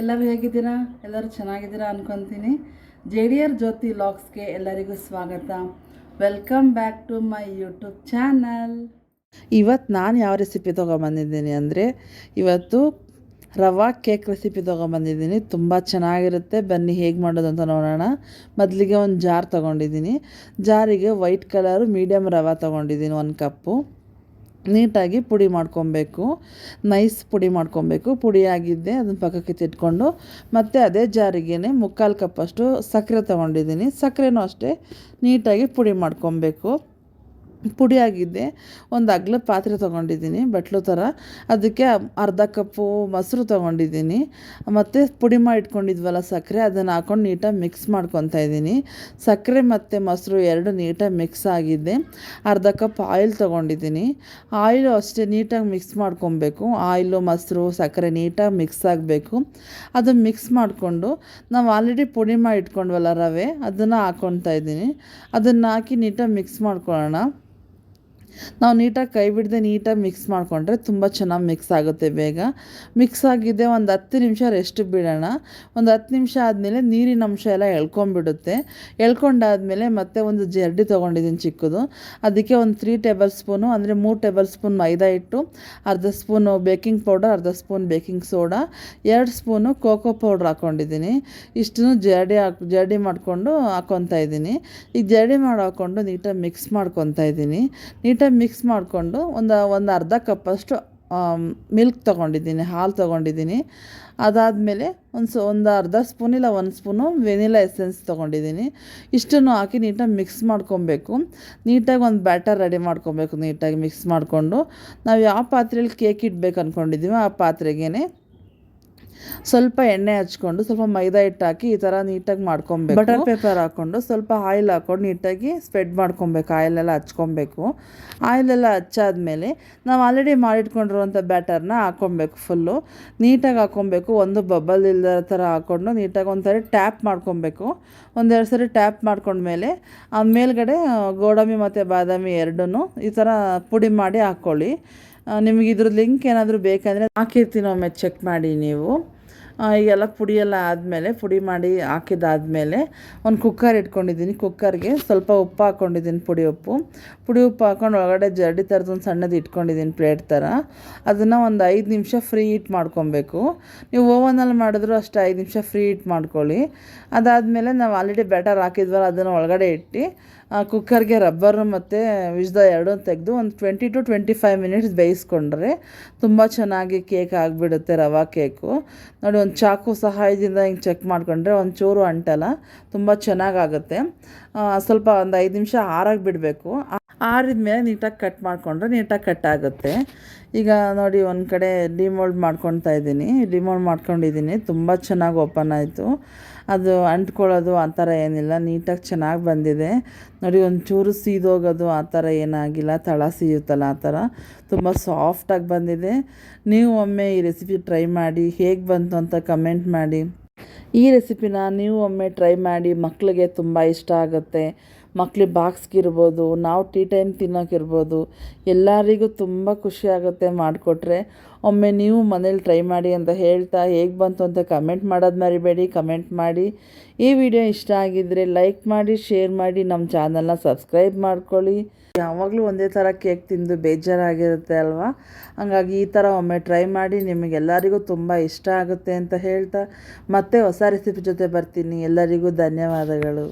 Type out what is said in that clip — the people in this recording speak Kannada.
ಎಲ್ಲರೂ ಹೇಗಿದ್ದೀರಾ? ಎಲ್ಲರೂ ಚೆನ್ನಾಗಿದ್ದೀರಾ ಅನ್ಕೊತೀನಿ. ಜೆ ಡಿ ಆರ್ ಜ್ಯೋತಿ ಲಾಕ್ಸ್ಗೆ ಎಲ್ಲರಿಗೂ ಸ್ವಾಗತ. Welcome back to my YouTube channel. ಇವತ್ತು ನಾನು ಯಾವ ರೆಸಿಪಿ ತೊಗೊಂಬಂದಿದ್ದೀನಿ ಅಂದರೆ, ಇವತ್ತು ರವಾ ಕೇಕ್ ರೆಸಿಪಿ ತೊಗೊಂಬಂದಿದ್ದೀನಿ. ತುಂಬ ಚೆನ್ನಾಗಿರುತ್ತೆ. ಬನ್ನಿ ಹೇಗೆ ಮಾಡೋದು ಅಂತ ನೋಡೋಣ. ಮೊದಲಿಗೆ ಒಂದು ಜಾರ್ ತೊಗೊಂಡಿದ್ದೀನಿ. ಜಾರಿಗೆ ವೈಟ್ ಕಲರು ಮೀಡಿಯಮ್ ರವಾ ತೊಗೊಂಡಿದ್ದೀನಿ ಒಂದು ಕಪ್ಪು. ನೀಟಾಗಿ ಪುಡಿ ಮಾಡ್ಕೊಬೇಕು. ನೈಸ್ ಪುಡಿ ಮಾಡ್ಕೊಬೇಕು. ಪುಡಿ ಆಗಿದ್ದೆ ಅದನ್ನ ಪಕ್ಕಕ್ಕೆ ತಿಟ್ಕೊಂಡು ಮತ್ತು ಅದೇ ಜಾರಿಗೆ ಮುಕ್ಕಾಲು ಕಪ್ಪಷ್ಟು ಸಕ್ಕರೆ ತೊಗೊಂಡಿದ್ದೀನಿ. ಸಕ್ಕರೆನೂ ಅಷ್ಟೇ ನೀಟಾಗಿ ಪುಡಿ ಮಾಡ್ಕೊಬೇಕು. ಪುಡಿ ಆಗಿದ್ದೆ ಒಂದು ಅಗ್ಲ ಪಾತ್ರೆ ತೊಗೊಂಡಿದ್ದೀನಿ, ಬಟ್ಲು ಥರ. ಅದಕ್ಕೆ ಅರ್ಧ ಕಪ್ಪು ಮೊಸರು ತೊಗೊಂಡಿದ್ದೀನಿ. ಮತ್ತು ಪುಡಿ ಮಾಡಿಟ್ಕೊಂಡಿದ್ವಲ್ಲ ಸಕ್ಕರೆ, ಅದನ್ನು ಹಾಕೊಂಡು ನೀಟಾಗಿ ಮಿಕ್ಸ್ ಮಾಡ್ಕೊತಾ ಇದ್ದೀನಿ. ಸಕ್ಕರೆ ಮತ್ತು ಮೊಸರು ಎರಡು ನೀಟಾಗಿ ಮಿಕ್ಸ್ ಆಗಿದ್ದೆ ಅರ್ಧ ಕಪ್ ಆಯಿಲ್ ತೊಗೊಂಡಿದ್ದೀನಿ. ಆಯಿಲು ಅಷ್ಟೇ ನೀಟಾಗಿ ಮಿಕ್ಸ್ ಮಾಡ್ಕೊಬೇಕು. ಆಯಿಲು, ಮೊಸರು, ಸಕ್ಕರೆ ನೀಟಾಗಿ ಮಿಕ್ಸ್ ಆಗಬೇಕು. ಅದು ಮಿಕ್ಸ್ ಮಾಡಿಕೊಂಡು ನಾವು ಆಲ್ರೆಡಿ ಪುಡಿ ಮಾಡಿಟ್ಕೊಂಡ್ವಲ್ಲ ರವೆ, ಅದನ್ನು ಹಾಕ್ಕೊತಾ ಇದ್ದೀನಿ. ಅದನ್ನು ಹಾಕಿ ನೀಟಾಗಿ ಮಿಕ್ಸ್ ಮಾಡ್ಕೊಳ್ಳೋಣ. ನಾವು ನೀಟಾಗಿ ಕೈ ಬಿಡದೆ ನೀಟಾಗಿ ಮಿಕ್ಸ್ ಮಾಡಿಕೊಂಡ್ರೆ ತುಂಬ ಚೆನ್ನಾಗಿ ಮಿಕ್ಸ್ ಆಗುತ್ತೆ ಬೇಗ. ಮಿಕ್ಸ್ ಆಗಿದೆ ಒಂದು ಹತ್ತು ನಿಮಿಷ ರೆಸ್ಟ್ ಬಿಡೋಣ. ಒಂದು ಹತ್ತು ನಿಮಿಷ ಆದಮೇಲೆ ನೀರಿನ ಅಂಶ ಎಲ್ಲ ಎಳ್ಕೊಂಡ್ಬಿಡುತ್ತೆ. ಎಳ್ಕೊಂಡಾದಮೇಲೆ ಮತ್ತೆ ಒಂದು ಜರಡಿ ತೊಗೊಂಡಿದ್ದೀನಿ ಚಿಕ್ಕದು. ಅದಕ್ಕೆ ಒಂದು ತ್ರೀ ಟೇಬಲ್ ಸ್ಪೂನು ಅಂದರೆ ಮೂರು ಟೇಬಲ್ ಸ್ಪೂನ್ ಮೈದಾ ಹಿಟ್ಟು, ಅರ್ಧ ಸ್ಪೂನು ಬೇಕಿಂಗ್ ಪೌಡರ್ ಅರ್ಧ ಸ್ಪೂನ್ ಬೇಕಿಂಗ್ ಸೋಡಾ ಎರಡು ಸ್ಪೂನು ಕೋಕೋ ಪೌಡ್ರ್ ಹಾಕ್ಕೊಂಡಿದ್ದೀನಿ ಇಷ್ಟನ್ನು ಜರಡಿ ಹಾಕಿ, ಜರಡಿ ಮಾಡಿಕೊಂಡು ಹಾಕ್ಕೊತಾ ಇದ್ದೀನಿ. ಈಗ ಜರಡಿ ಮಾಡಿ ಹಾಕ್ಕೊಂಡು ನೀಟಾಗಿ ಮಿಕ್ಸ್ ಮಾಡ್ಕೊತಾ ಇದ್ದೀನಿ. ನೀಟಾಗಿ ಮಿಕ್ಸ್ ಮಾಡಿಕೊಂಡು ಒಂದು ಒಂದು ಅರ್ಧ ಕಪ್ಪಷ್ಟು ಮಿಲ್ಕ್ ತೊಗೊಂಡಿದ್ದೀನಿ, ಹಾಲು ತೊಗೊಂಡಿದ್ದೀನಿ. ಅದಾದಮೇಲೆ ಒಂದು ಸೊ, ಒಂದು ಅರ್ಧ ಸ್ಪೂನ್ ಇಲ್ಲ ಒಂದು ಸ್ಪೂನು ವೆನಿಲಾ ಎಸೆನ್ಸ್ ತೊಗೊಂಡಿದ್ದೀನಿ. ಇಷ್ಟನ್ನು ಹಾಕಿ ನೀಟಾಗಿ ಮಿಕ್ಸ್ ಮಾಡ್ಕೊಬೇಕು. ನೀಟಾಗಿ ಒಂದು ಬ್ಯಾಟರ್ ರೆಡಿ ಮಾಡ್ಕೊಬೇಕು ನೀಟಾಗಿ ಮಿಕ್ಸ್ ಮಾಡಿಕೊಂಡು. ನಾವು ಯಾವ ಪಾತ್ರೆಯಲ್ಲಿ ಕೇಕ್ ಇಡ್ಬೇಕು ಅಂದ್ಕೊಂಡಿದ್ದೀವೋ ಆ ಪಾತ್ರೆಗೇ ಸ್ವಲ್ಪ ಎಣ್ಣೆ ಹಚ್ಕೊಂಡು ಸ್ವಲ್ಪ ಮೈದಾ ಹಿಟ್ಟು ಹಾಕಿ ಈ ಥರ ನೀಟಾಗಿ ಮಾಡ್ಕೊಬೇಕು. ಬಟರ್ ಪೇಪರ್ ಹಾಕ್ಕೊಂಡು ಸ್ವಲ್ಪ ಆಯಿಲ್ ಹಾಕ್ಕೊಂಡು ನೀಟಾಗಿ ಸ್ಪ್ರೆಡ್ ಮಾಡ್ಕೊಬೇಕು, ಆಯಿಲೆಲ್ಲ ಹಚ್ಕೊಬೇಕು. ಆಯಿಲೆಲ್ಲ ಹಚ್ಚಾದ್ಮೇಲೆ ನಾವು ಆಲ್ರೆಡಿ ಮಾಡಿಟ್ಕೊಂಡಿರುವಂಥ ಬ್ಯಾಟರ್ನ ಹಾಕ್ಕೊಬೇಕು ಫುಲ್ಲು. ನೀಟಾಗಿ ಹಾಕ್ಕೊಬೇಕು ಒಂದು ಬಬಲ್ ಇಲ್ಲದ ಥರ ಹಾಕ್ಕೊಂಡು ನೀಟಾಗಿ ಒಂದು ಸರಿ ಟ್ಯಾಪ್ ಮಾಡ್ಕೊಬೇಕು. ಒಂದೆರಡು ಸರಿ ಟ್ಯಾಪ್ ಮಾಡ್ಕೊಂಡ್ಮೇಲೆ ಆ ಮೇಲ್ಗಡೆ ಗೋಡಂಬಿ ಮತ್ತು ಬಾದಾಮಿ ಎರಡೂ ಈ ಥರ ಪುಡಿ ಮಾಡಿ ಹಾಕ್ಕೊಳ್ಳಿ. ನಿಮಗೆ ಇದ್ರ ಲಿಂಕ್ ಏನಾದರೂ ಬೇಕಂದರೆ ಹಾಕಿರ್ತೀನಿ ಒಮ್ಮೆ ಚೆಕ್ ಮಾಡಿ ನೀವು. ಈಗೆಲ್ಲ ಪುಡಿ ಎಲ್ಲ ಆದಮೇಲೆ, ಪುಡಿ ಮಾಡಿ ಹಾಕಿದ್ದಾದಮೇಲೆ ಒಂದು ಕುಕ್ಕರ್ ಇಟ್ಕೊಂಡಿದ್ದೀನಿ. ಕುಕ್ಕರ್ಗೆ ಸ್ವಲ್ಪ ಉಪ್ಪು ಹಾಕ್ಕೊಂಡಿದ್ದೀನಿ ಪುಡಿ ಉಪ್ಪು. ಪುಡಿ ಉಪ್ಪು ಹಾಕ್ಕೊಂಡು ಒಳಗಡೆ ಜರಡಿ ಥರದ್ದು ಒಂದು ಸಣ್ಣದು ಇಟ್ಕೊಂಡಿದ್ದೀನಿ ಪ್ಲೇಟ್ ಥರ ಅದನ್ನು ಒಂದು ಐದು ನಿಮಿಷ ಫ್ರೀ ಹೀಟ್ ಮಾಡ್ಕೊಬೇಕು. ನೀವು ಓವನಲ್ಲಿ ಮಾಡಿದ್ರು ಅಷ್ಟು ಐದು ನಿಮಿಷ ಫ್ರೀ ಹೀಟ್ ಮಾಡ್ಕೊಳ್ಳಿ. ಅದಾದಮೇಲೆ ನಾವು ಆಲ್ರೆಡಿ ಬ್ಯಾಟರ್ ಹಾಕಿದ್ವಲ್ಲ, ಅದನ್ನು ಒಳಗಡೆ ಇಟ್ಟು ಕುಕ್ಕರ್ಗೆ ರಬ್ಬರು ಮತ್ತು ವಿಜ್ದ ಎರಡು ತೆಗೆದು ಒಂದು twenty to twenty five minutes ಬೇಯಿಸ್ಕೊಂಡ್ರೆ ತುಂಬ ಚೆನ್ನಾಗಿ ಕೇಕ್ ಆಗಿಬಿಡುತ್ತೆ ರವಾ ಕೇಕು ನೋಡಿ, ಒಂದು ಚಾಕು ಸಹಾಯದಿಂದ ಹಿಂಗೆ ಚೆಕ್ ಮಾಡಿಕೊಂಡ್ರೆ ಒಂದು ಚೂರು ಅಂಟಲ್ಲ, ತುಂಬ ಚೆನ್ನಾಗಾಗುತ್ತೆ ಸ್ವಲ್ಪ ಒಂದು ಐದು ನಿಮಿಷ ಆರಾಗಿ ಬಿಡಬೇಕು. ಆರಿದ ಮೇಲೆ ನೀಟಾಗಿ ಕಟ್ ಮಾಡಿಕೊಂಡ್ರೆ ನೀಟಾಗಿ ಕಟ್ ಆಗುತ್ತೆ. ಈಗ ನೋಡಿ, ಒಂದು ಕಡೆ ಡಿಮೋಲ್ಡ್ ಮಾಡ್ಕೊತಾ ಇದ್ದೀನಿ. ಡಿಮೋಲ್ಡ್ ಮಾಡ್ಕೊಂಡಿದ್ದೀನಿ. ತುಂಬ ಚೆನ್ನಾಗಿ ಓಪನ್ ಆಯಿತು. ಅದು ಅಂಟ್ಕೊಳ್ಳೋದು ಆ ಥರ ಏನಿಲ್ಲ. ನೀಟಾಗಿ ಚೆನ್ನಾಗಿ ಬಂದಿದೆ. ನೋಡಿ, ಒಂಚೂರು ಸೀದೋಗೋದು ಆ ಥರ ಏನಾಗಿಲ್ಲ. ತಳ ಸೀಯುತ್ತಲ್ಲ ಆ ಥರ. ತುಂಬ ಸಾಫ್ಟಾಗಿ ಬಂದಿದೆ. ನೀವು ಒಮ್ಮೆ ಈ ರೆಸಿಪಿ ಟ್ರೈ ಮಾಡಿ, ಹೇಗೆ ಬಂತು ಅಂತ ಕಮೆಂಟ್ ಮಾಡಿ. ಈ ರೆಸಿಪಿನ ನೀವು ಒಮ್ಮೆ ಟ್ರೈ ಮಾಡಿ ಮಕ್ಕಳಿಗೆ ತುಂಬ ಇಷ್ಟ ಆಗುತ್ತೆ. ಮಕ್ಳಿಗೆ ಬಾಕ್ಸ್ಗಿರ್ಬೋದು ನಾವು ಟೀ ಟೈಮ್ ತಿನ್ನೋಕ್ಕಿರ್ಬೋದು ಎಲ್ಲರಿಗೂ ತುಂಬ ಖುಷಿ ಆಗುತ್ತೆ ಮಾಡಿಕೊಟ್ರೆ. ಒಮ್ಮೆ ನೀವು ಮನೇಲಿ ಟ್ರೈ ಮಾಡಿ ಅಂತ ಹೇಳ್ತಾ ಹೇಗೆ ಬಂತು ಅಂತ ಕಮೆಂಟ್ ಮಾಡೋದು ಮರಿಬೇಡಿ, ಕಮೆಂಟ್ ಮಾಡಿ. ಈ ವಿಡಿಯೋ ಇಷ್ಟ ಆಗಿದ್ದರೆ ಲೈಕ್ ಮಾಡಿ, ಶೇರ್ ಮಾಡಿ, ನಮ್ಮ ಚಾನಲ್ನ ಸಬ್ಸ್ಕ್ರೈಬ್ ಮಾಡ್ಕೊಳ್ಳಿ. ಯಾವಾಗಲೂ ಒಂದೇ ಥರ ಕೇಕ್ ತಿಂದು ಬೇಜಾರಾಗಿರುತ್ತೆ ಅಲ್ವಾ? ಹಂಗಾಗಿ ಈ ಥರ ಒಮ್ಮೆ ಟ್ರೈ ಮಾಡಿ ನಿಮಗೆಲ್ಲರಿಗೂ ತುಂಬ ಇಷ್ಟ ಆಗುತ್ತೆ ಅಂತ ಹೇಳ್ತಾ. ಮತ್ತೆ ಹೊಸ ರೆಸಿಪಿ ಜೊತೆ ಬರ್ತೀನಿ. ಎಲ್ಲರಿಗೂ ಧನ್ಯವಾದಗಳು.